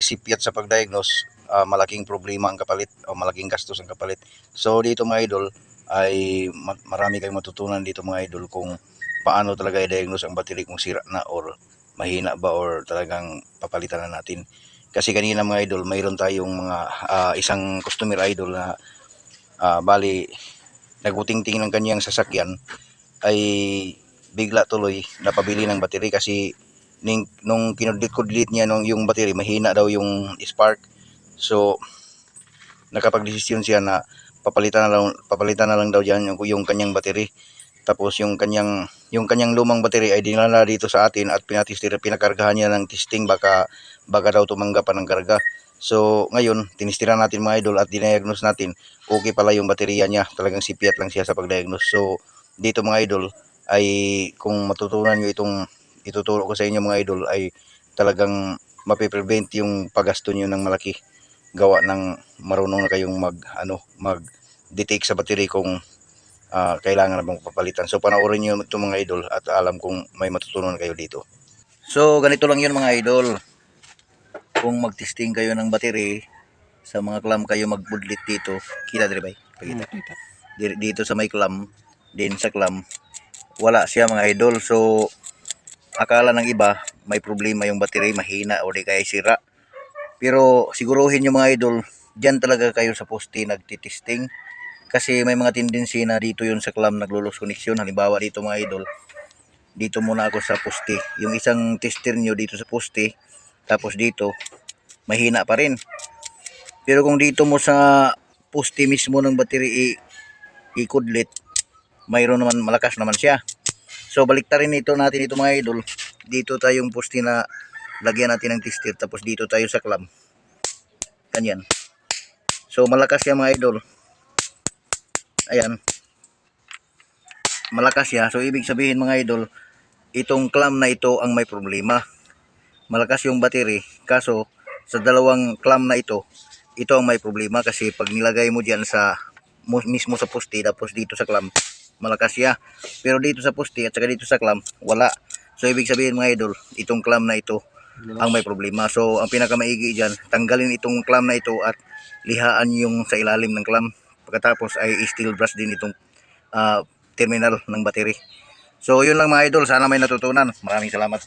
sipyat sa pagdiagnose, ah, malaking problema ang kapalit o malaking gastos ang kapalit. So dito mga idol ay ma- marami kayong matutunan dito mga idol kung paano talaga i-diagnose ang battery kung sira na or mahina ba or talagang papalitan na natin. Kasi kanina mga idol, mayroon tayong mga ah, isang customer idol na ah, bali nagutingting ng kanyang sasakyan ay bigla tuloy napabili ng battery kasi ning, nung kinudlit-kudlit niya nung yung battery mahina daw yung spark. So nakapagdesisyon siya na papalitan na lang papalitan na lang daw diyan yung, yung kanyang battery. Tapos yung kanyang yung kanyang lumang battery ay dinala dito sa atin at pinatistir pinakargahan niya ng testing baka baka daw tumanggap pa ng karga. So ngayon tinistiran natin mga idol at dineagnose natin okay pala yung baterya niya. Talagang sipiat lang siya sa pagdiagnose. So dito mga idol ay kung matutunan nyo itong ituturo ko sa inyo mga idol ay talagang mapiprevent yung paggasto nyo ng malaki gawa ng marunong na kayong mag ano mag detect sa battery kung ah, kailangan na bang papalitan. So panoorin nyo ito mga idol at alam kung may matutunan kayo dito. So ganito lang yun mga idol. Kung magtesting kayo ng battery sa mga clam kayo magbudlit dito. Kita dire bay? Pakita. Di- dito sa may clam din sa clam wala siya mga idol. So akala ng iba may problema yung battery mahina o di kaya sira. Pero siguruhin nyo mga idol dyan talaga kayo sa poste nagtitesting. Kasi may mga tendency na dito yun sa clam naglulos connection. Halimbawa dito mga idol dito muna ako sa poste. Yung isang tester nyo dito sa poste tapos dito mahina pa rin. Pero kung dito mo sa poste mismo ng battery ikudlit mayroon naman malakas naman siya so baliktarin ito natin ito mga idol. Dito tayong poste na lagyan natin ng tester tapos dito tayo sa clam ganyan. So malakas siya mga idol. Ayan. Malakas siya so ibig sabihin mga idol itong clam na ito ang may problema. Malakas yung battery. Kaso sa dalawang clam na ito ito ang may problema kasi pag nilagay mo diyan sa mismo sa poste tapos dito sa clam malakas siya. Pero dito sa poste at saka dito sa clam wala. So ibig sabihin mga idol itong clam na ito ang may problema. So ang pinakamaigi diyan tanggalin itong clam na ito at lihaan yung sa ilalim ng clam. Pagkatapos ay steel brush din itong ah, terminal ng battery. So yun lang mga idol. Sana may natutunan. Maraming salamat